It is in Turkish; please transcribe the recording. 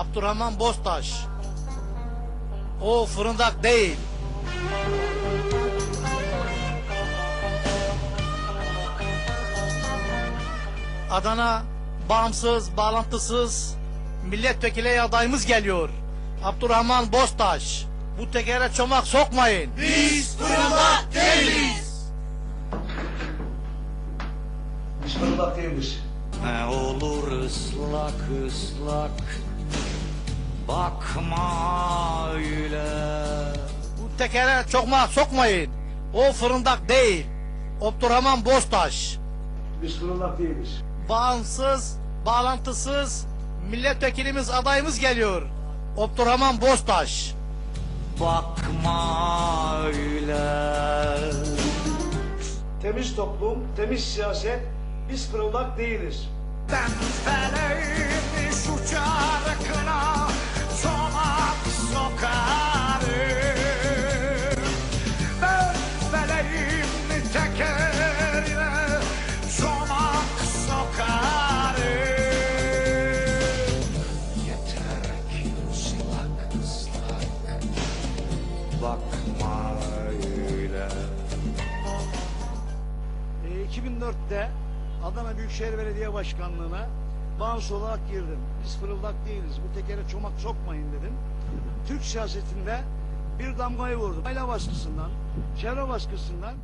Abdurrahman Bostaş. O fırındak değil. Adana bağımsız, bağlantısız milletvekili adayımız geliyor. Abdurrahman Bostaş. Bu tekere çomak sokmayın. Biz fırıldak değiliz. Biz fırıldak değiliz. Ne olur ıslak ıslak Bakma öyle Bu tekere çokmak sokmayın. O fırındak değil. Abdurrahman Bostaş. Biz fırıldak değiliz. Bağımsız, bağlantısız milletvekilimiz adayımız geliyor. Abdurrahman Bostaş. Bakma öyle Temiz toplum, temiz siyaset. Biz fırıldak değiliz. Ben feleğim şu Bakma öyle E, 2004'te Adana Büyükşehir Belediye Başkanlığı'na bağımsız olarak girdim. Biz fırıldak değiliz. Bu tekere çomak sokmayın dedim. Türk siyasetinde bir damgayı vurdum. Aile baskısından, çevre baskısından